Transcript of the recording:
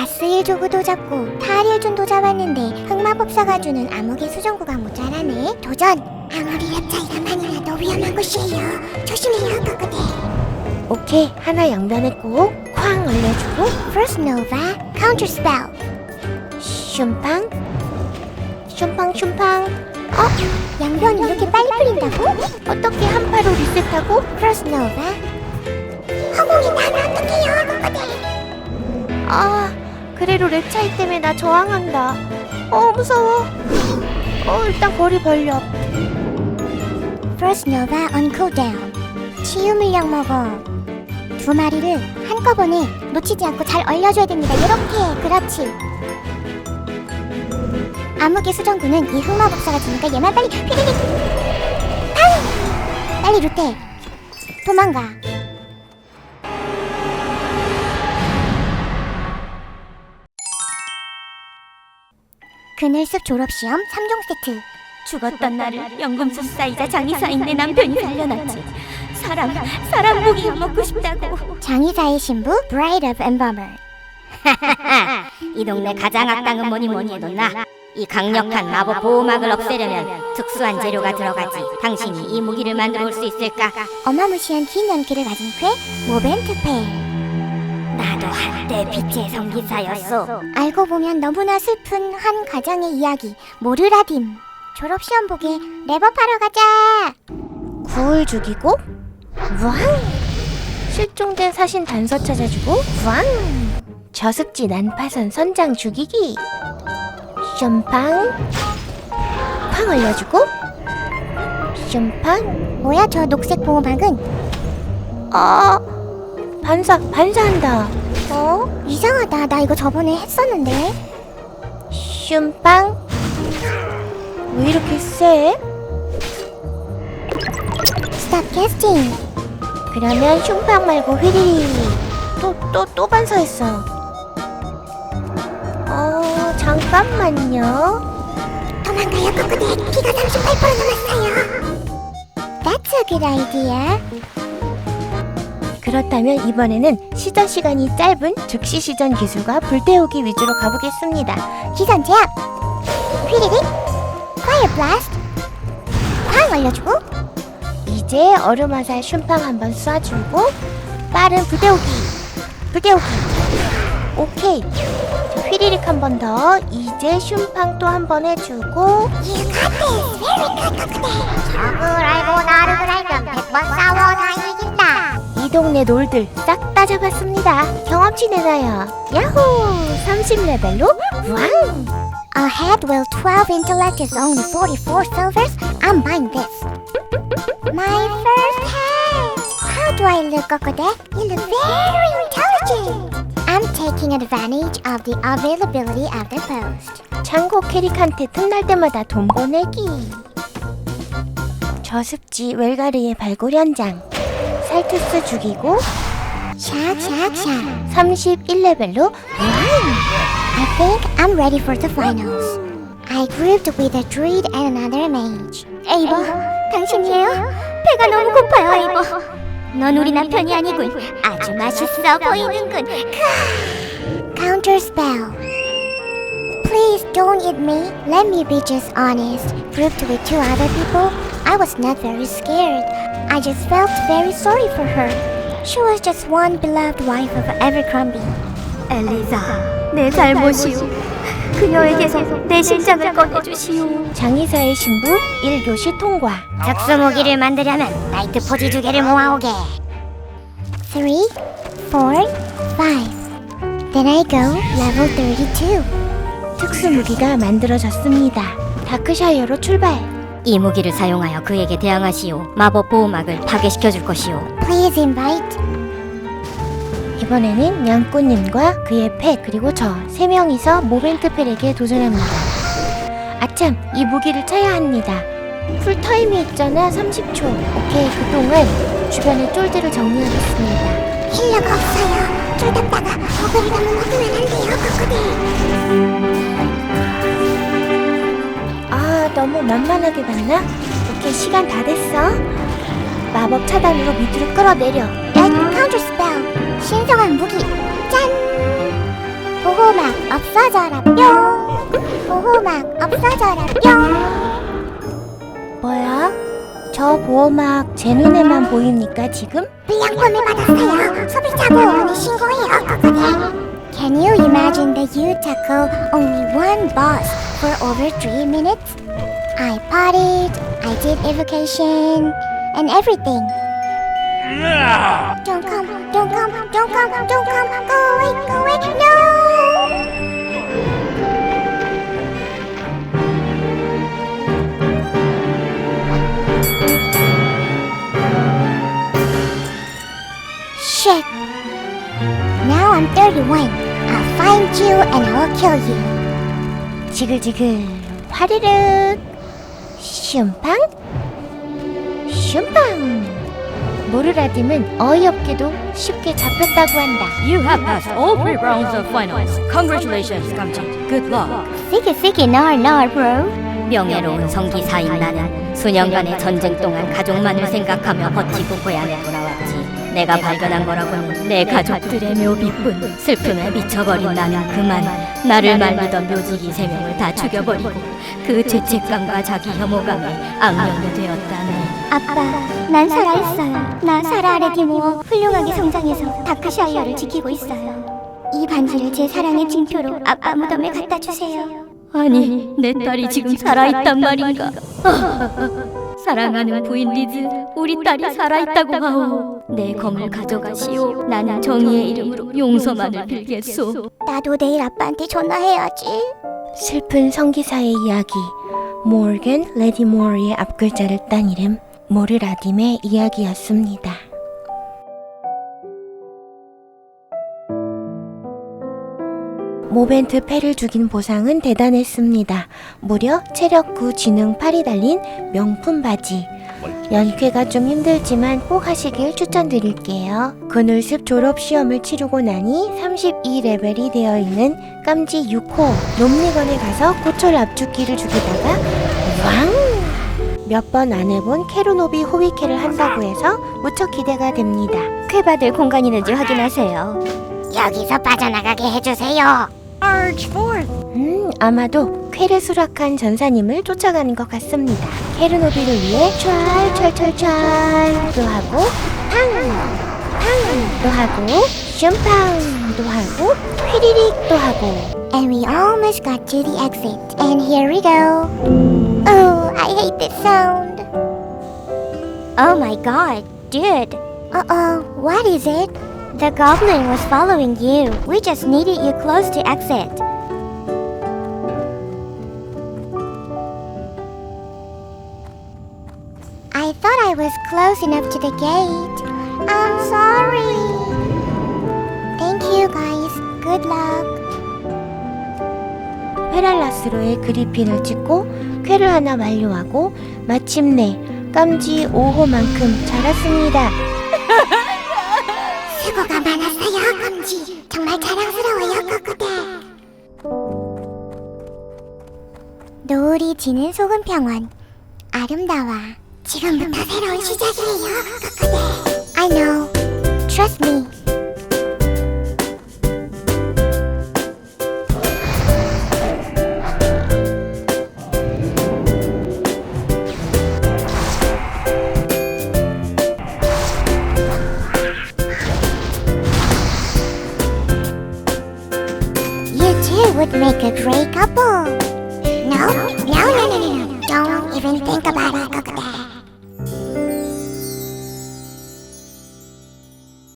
가스일 조구도 잡고 탈일준도 잡았는데 흑마법사가 주는 암흑의 수정구가 모자라네. 도전! 아무리 랩 차이가 많이 나도 위험한 곳이에요. 조심해요, 거거대. 오케이, 하나 양변했고 쾅 올려주고 First Nova, Counter Spell. 슌팡, 슌팡. 어? 양변이 이렇게 빨리 풀린다고? 어떻게 한 파로 리셋하고? First. 허공이 나면 어떡해요, 거거대. 아, 그래도 랩 차이 때문에 나 저항한다. 어, 무서워. 어, 일단 거리 벌려. First Nova on cooldown. 치유 물약 먹어. 두 마리를 한꺼번에 놓치지 않고 잘 얼려줘야 됩니다. 이렇게, 그렇지. 암흑의 수정구는 이 흑마법사가 주니까 얘만 빨리. 팡! 빨리 루테. 도망가. 그늘숲 졸업시험 3종 세트. 죽었던 나를 연금술 사이자 장의사인 내 남편이 살려놨지. 사람, 사람 고기가 먹고 싶다고. 장의사의 신부 Bride of Embalmer. 이 동네 가장 악당은 뭐니 뭐니 해도 나. 이 강력한 마법 보호막을 없애려면 특수한 재료가 들어가지. 당신이 이 무기를 만들어 올 수 있을까? 어마무시한 긴 연기를 가진 쾌 모벤트페. 나도 한때 빛의 성기사였어. 알고 보면 너무나 슬픈 한 가장의 이야기 모르라딤. 졸업 시험 보게 랩업하러 가자. 구울 죽이고 왕. 실종된 사신 단서 찾아주고 왕. 저습지 난파선 선장 죽이기. 숑팡. 팡 올려주고. 숑팡. 뭐야 저 녹색 보호막은? 어. 반사 반사한다. 어? 이상하다. 나 이거 저번에 했었는데. 슌빵. 왜 이렇게 세? 스탑 캐스팅. 그러면 슌빵 말고 휘리리. 또또 또 반사했어. 어 잠깐만요. 도망가요 꼬꼬대. 피가 38% 남았어요. That's a good idea. 그렇다면 이번에는 시전 시간이 짧은 즉시 시전 기술과 불태우기 위주로 가보겠습니다. 기선 제압, 휘리릭, 파이어 블라스트, 팡 올려주고 이제 얼음 화살 슌팡 한번 쏴주고 빠른 불태우기, 불태우기. 오케이. 자, 휘리릭 한 번 더. 이제 슌팡 또 한 번 해주고. 적을 알고 나를 알면 100번 싸워 다 동네 놀들 싹 다 잡았습니다. 경험치 내놔요. 야호! 30레벨로 왕! A head will 12 intellect is only 44 silvers. I'm buying this. My first head! How do I look, Kokode? You look very intelligent! I'm taking advantage of the availability of the post. 창고 캐릭한테 틈날 때마다 돈 보내기. 저습지 웰가르의 발굴 현장. 살투스 죽이고 샥샥샥 31레벨로 와우 I think I'm ready for the finals I grouped with a druid and another mage 에이버 당신이에요? 배가 너무 고파요 에이버 넌 우리 남편이 아니군. 아주 맛있어 보이는군. Counter spell Please don't eat me Let me be just honest Grouped with two other people I was not very scared I just felt very sorry for her. She was just one beloved wife of Abercrombie. 엘리자, 내 잘못이오. 그녀에게서 내 심장을 꺼내주시오. 장의사의 신부 1교시 통과. 특수 무기를 만들려면 나이트 포지 두 개를 모아오게. 3, 4, 5 Then I go level 32 특수 무기가 만들어졌습니다. 다크샤이어로 출발 이 무기를 사용하여 그에게 대항하시오. 마법 보호막을 파괴시켜 줄 것이오. Please invite 이번에는 양꼬님과 그의 펫 그리고 저 세 명이서 모멘트 펠에게 도전합니다. 아참 이 무기를 쳐야 합니다. 풀타임이 있잖아 30초. 오케이 그동안 주변의 쫄들을 정리하겠습니다. 힐러가 없어요. 쫄 잡다가 어글이 너무 먹으면 안 돼요 거거들. 아 너무 만만하게 봤나? 오케이 시간 다 됐어. 마법 차단으로 밑으로 끌어내려. 카운터 스펠. 신성한 무기. 짠. 보호 보호막 없어져라 뿅 보호막 없어져라 뿅 뭐야? 저 보호막 제 눈에만 보입니까 지금? 불량품을 받았어요 소비자 보호원에 신고해요 Can you imagine you tackle only one boss for over three minutes? I partied, I did evocation, and everything. Don't come, don't come, don't come, don't come, go away, go away, no! Shit. Now I'm 31. I'll find you and I'll kill you. 지글지글 화르륵 슌팡 슌팡 모르라dim은 어이없게도 쉽게 잡혔다고 한다. You have passed all three rounds of finals. Congratulations, 감지. Good luck. 시기 시기 널널 bro. 명예로운 성기사인 나는 수년간의 전쟁 동안 가족만을 생각하며 버티고 고향에 돌아왔지. 내가 발견한 거라고는 내 가족들의 묘비뿐 슬픔에 미쳐버린 나는 그만 나를 말리던 묘지기 세 명을 다 죽여버리고 그 죄책감과 자기 혐오감에 악령이 되었다네. 아빠, 난 살아있어요. 나 사라 아레디모어 훌륭하게 성장해서 다크샤이어를 지키고 있어요. 이 반지를 제 사랑의 징표로 아빠 무덤에 갖다 주세요. 아니, 내 딸이 지금 살아있단 말인가? 사랑하는 부인 리즈, 우리 딸이 살아있다고 하오. 내 검을 가져가시오. 나는 정의의 이름으로 용서만을 빌겠소. 나도 내일 아빠한테 전화해야지. 슬픈 성기사의 이야기 모르겐 레디 모어의 앞글자를 딴 이름 모르라딤의 이야기였습니다. 모벤트 패를 죽인 보상은 대단했습니다. 무려 체력 9 지능 8이 달린 명품 바지. 연쾌가 좀 힘들지만 꼭 하시길 추천드릴게요. 그늘습 졸업 시험을 치르고 나니 32레벨이 되어 있는 깜지 6호 놈니건에 가서 고철 압축기를 죽이다가 왕! 몇 번 안 해본 캐로노비 호위캐를 한다고 해서 무척 기대가 됩니다. 쾌 받을 공간 있는지 확인하세요. 여기서 빠져나가게 해주세요. 음, 아마도 쾌를 수락한 전사님을 쫓아가는 것 같습니다. 캐르노비를 위해 찰찰찰찰도 하고 팡팡도 하고 슌팡도 하고 휘리릭도 하고 And we almost got to the exit. And here we go. Oh, I hate this sound. Oh my god, dude. Uh oh, what is it? The goblin was following you. We just needed you close to exit. I thought I was close enough to the gate. I'm sorry. Thank you guys. Good luck. 페랄라스로의 그리핀을 찍고 쾌를 하나 완료하고 마침내 깜지 5호만큼 자랐습니다. 검지. 정말 자랑스러워요, 코코대. 노을이 지는 소금 평원. 아름다워. 지금부터 새로운 시작이에요, 코코대. I know. Trust me.